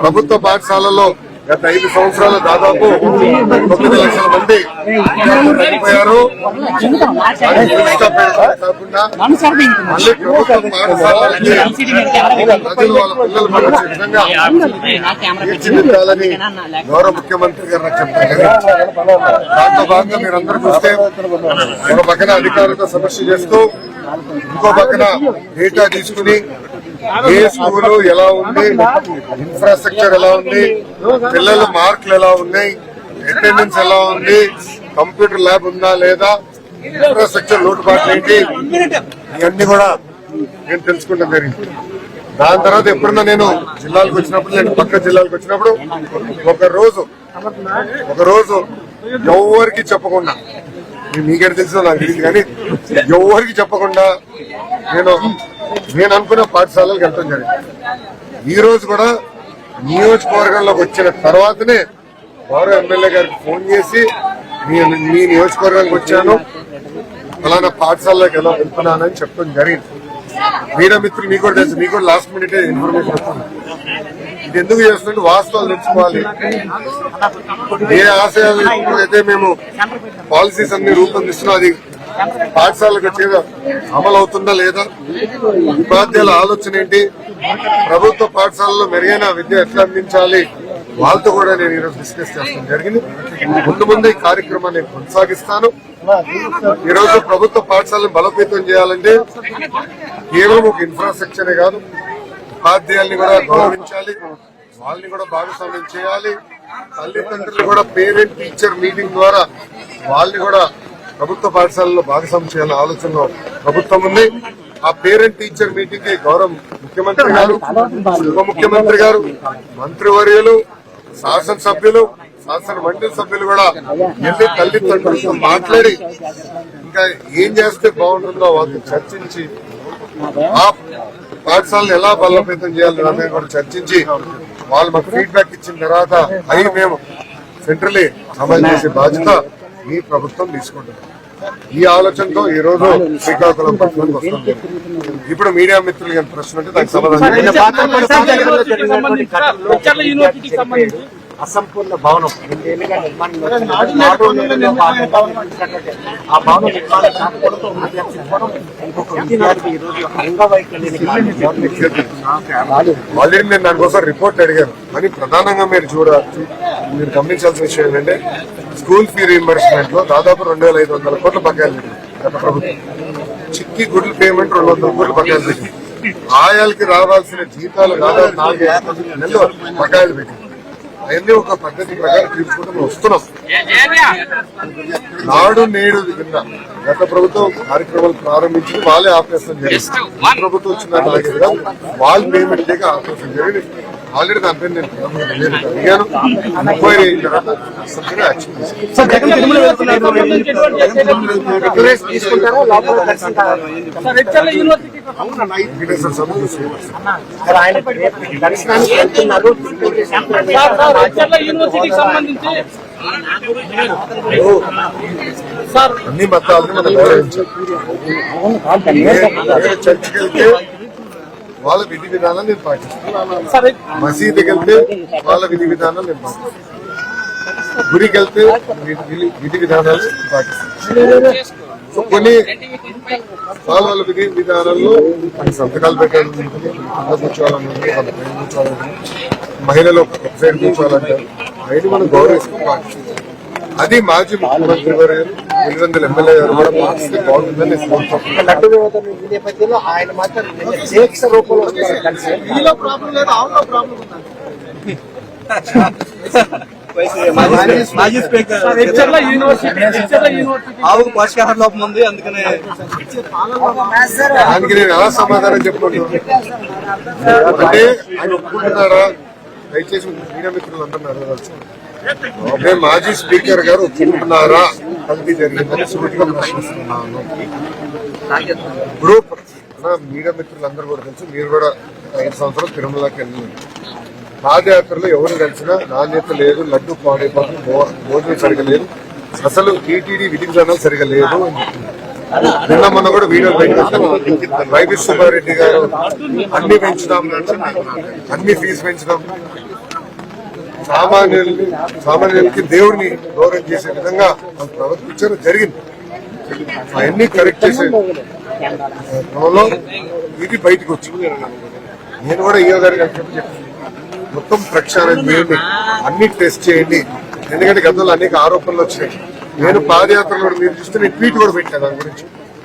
ప్రభుత్వ పాఠశాలలో గత ఐదు సంవత్సరాలు దాదాపు తొమ్మిది లక్షల మంది చనిపోయారు కాకుండా మళ్ళీ ప్రభుత్వ పాఠశాలలకి ప్రజలు వాళ్ళ పిల్లలు పడే విధంగా తీర్చిదిద్దాలని గౌరవ ముఖ్యమంత్రి గారు చెప్పారు. దాంతో భాగంగా మీరందరూ చూస్తే ఒక పక్కన అధికారులతో సమస్య చేస్తూ ఇంకో పక్కన డేటా తీసుకుని ఏ స్కూలు ఎలా ఉంది? ఇన్ఫ్రాస్ట్రక్చర్ ఎలా ఉంది? పిల్లల మార్కులు ఎలా ఉన్నాయి? అటెండెన్స్ ఎలా ఉంది? కంప్యూటర్ ల్యాబ్ ఉందా లేదా? ఇన్ఫ్రాస్ట్రక్చర్ లోటుపాట్లు ఏంటి? ఇవన్నీ కూడా నేను తెలుసుకుంటాం జరిగింది దాని తర్వాత ఎప్పుడన్నా నేను జిల్లాలకు వచ్చినప్పుడు నేను పక్క జిల్లాలకు వచ్చినప్పుడు ఒక రోజు ఒక రోజు ఎవరికి చెప్పకుండా మీకేం తెలుసు నాకు తెలియదు కానీ ఎవరికి చెప్పకుండా నేను నేను అనుకున్న పాఠశాలలకు వెళ్తాం జరిగింది. ఈ రోజు కూడా నియోజకవర్గంలోకి వచ్చిన తర్వాతనే వారు ఎమ్మెల్యే గారికి ఫోన్ చేసి మీ మీ నియోజకవర్గానికి వచ్చాను ఫలానా పాఠశాలలోకి ఎలా వెళ్తున్నానని చెప్పడం జరిగింది. మీడియా మిత్రులు మీకు కూడా తెలుసు మీకు కూడా లాస్ట్ మినిట్ ఇన్ఫర్మేషన్ వస్తుంది ఇది ఎందుకు చేస్తుంటే వాస్తవాలు తెలుసుకోవాలి. ఏ ఆశయాలు అయితే మేము పాలసీస్ అన్ని రూపొందిస్తున్నాం. అది పాఠశాలకు వచ్చేదా అమలు అవుతుందా లేదా? ఉపాధ్యాయుల ఆలోచన ఏంటి? ప్రభుత్వ పాఠశాలలో మెరుగైన విద్య ఎట్లా అందించాలి? వాళ్ళతో కూడా నేను ఈరోజు డిస్కస్ చేస్తాను జరిగింది. ముందు ముందు ఈ కార్యక్రమాన్ని కొనసాగిస్తాను. ఈరోజు ప్రభుత్వ పాఠశాలను బలోపేతం చేయాలంటే కేవలం ఒక ఇన్ఫ్రాస్ట్రక్చరే కాదు ఉపాధ్యాయుల్ని కూడా గౌరవించాలి వాళ్ళని కూడా భాగస్వామ్యం చేయాలి తల్లిదండ్రులు కూడా పేరెంట్ టీచర్ మీటింగ్ ద్వారా వాళ్ళని కూడా ప్రభుత్వ పాఠశాలలో భాగస్వామ్యం చేయాలనే ఆలోచనలో ప్రభుత్వం ఉంది. ఆ పేరెంట్ టీచర్ మీటింగ్కి గౌరవం ముఖ్యమంత్రి గారు ఉప ముఖ్యమంత్రి గారు మంత్రివర్యులు శాసనసభ్యులు శాసన మండలి సభ్యులు కూడా వెళ్ళి తల్లిదండ్రులతో మాట్లాడి ఇంకా ఏం చేస్తే బాగుంటుందో వాళ్ళు చర్చించి ఆ పాఠశాలను ఎలా బలోపేతం చేయాలి అనేది కూడా చర్చించి వాళ్ళు మాకు ఫీడ్బ్యాక్ ఇచ్చిన తర్వాత అవి మేము సెంట్రలీ అమలు చేసే బాధ్యత ఈ ప్రభుత్వం తీసుకుంటుంది ఈ ఆలోచనతో ఈ రోజు శ్రీకాకుళం పట్టణానికి వస్తుంది ఇప్పుడు మీడియా మిత్రులు ప్రశ్న ఉంటే దానికి సమాధానం అసంపూర్ణ భవనం. రెండేళ్ళుగా ఆ భవన నిర్మాణం కాకపోవడంతో ఇంకొక విద్యార్థి ఈ రోజు ఆల్రెడీ నేను దానికోసం రిపోర్ట్ అడిగాను. కానీ ప్రధానంగా మీరు చూడ మీరు గమనించాల్సిన విషయం ఏంటంటే స్కూల్ ఫీ రీఎంబర్స్మెంట్లో దాదాపు రెండు వేల ఐదు వందల కోట్ల బకాయిలు పెట్టింది గత ప్రభుత్వం. చిక్కి గుడ్ల పేమెంట్ రెండు వందల కోట్ల బకాయిలు పెట్టింది ఆయాలకి రావాల్సిన జీతాలు దాదాపు నాలుగు నెలలు బకాయిలు పెట్టింది అవన్నీ ఒక పద్ధతి ప్రకారం తీసుకుంటూ వస్తున్నాం. నాడు నేడు కింద గత ప్రభుత్వం కార్యక్రమాలు ప్రారంభించి వాళ్ళే జరిగింది ఈ ప్రభుత్వం వచ్చిన వాళ్ళు పేమెంట్ చేయక ఆపేస్తాం. జరిగింది ఆల్రెడీ దానిపై నేను అడిగాను. ఎంక్వైరీ అయిన తర్వాత తప్పనిసరిగా యాక్షన్ అన్ని మతాలను మనం గౌరవించాలి. చర్చికి వెళ్తే వాళ్ళ విధి విధానాలు నేను పాటిస్తాను మసీదుకి వెళ్తే వాళ్ళ విధి విధానాలు నేను పాటిస్తాను గుడికి వెళ్తే విధి విధానాలు పాటిస్తాను సో కొన్ని వాళ్ళ వాళ్ళ విధి విధానాల్లో సంతకాలు పెట్టాలి కూర్చోవాలని వాళ్ళ పైన కూర్చోవాలని. మహిళలు ఒక సైడ్ కూర్చోవాలంటారు. అవన్నీ మనం గౌరవిస్తూ పాటిస్తాం అది మాజీ ముఖ్యమంత్రి గారు పులివెందుల ఎమ్మెల్యే గారు కూడా పాటిస్తే బాగుంటుందని నేను కోరుకుంటున్నాను. లడ్డు వివాదం ఈ నేపథ్యంలో ఆయన మాత్రం దీక్ష రూపంలో వస్తారు కలిసి మాజీ స్పీకర్. ఆవుకు పోషకాహార లోపం ఉంది అందుకనే. దానికి నేను ఎలా సమాధానం చెప్పుకుంటున్నాను అంటే ఆయన ఒప్పుకుంటున్నారా? దయచేసి మీడియా మిత్రులు అంటున్నారు ఓకే మాజీ స్పీకర్ గారు ఒప్పుకుంటున్నారా? కల్తీ జరిగిందని సూటిగా ప్రశ్నిస్తున్నాను. ఇప్పుడు మీడియా మిత్రులందరూ కూడా తెలుసు. మీరు కూడా ఐదు సంవత్సరాలు తిరుమలకి వెళ్ళింది పాదయాత్రలో ఎవరు కలిసినా నాణ్యత లేదు లడ్డు పాడైపోతుంది భో- భోజనం సరిగా లేదు. అసలు టీటీడీ విధి విధానాలు సరిగా లేదు నిన్న మొన్న కూడా వీడియో బయట వైవి సుబ్బారెడ్డి గారు అన్ని పెంచుదాం అన్ని ఫీజు పెంచుదాం. సామాన్యుల్ని సామాన్యులకి దేవుడిని గౌరవం చేసే విధంగా వాళ్ళు ప్రవర్తించడం జరిగింది. అవన్నీ కరెక్ట్ చేసే క్రమంలో ఇది బయటకు వచ్చింది. నేను కూడా ఈయో గారికి చెప్పి మొత్తం ప్రక్షాళన చేయండి. అన్ని టెస్ట్ చేయండి. ఎందుకంటే గతంలో అనేక ఆరోపణలు వచ్చినాయి. నేను పాదయాత్రలో మీరు చూస్తే నేను ట్వీట్ కూడా పెట్టాను దాని గురించి.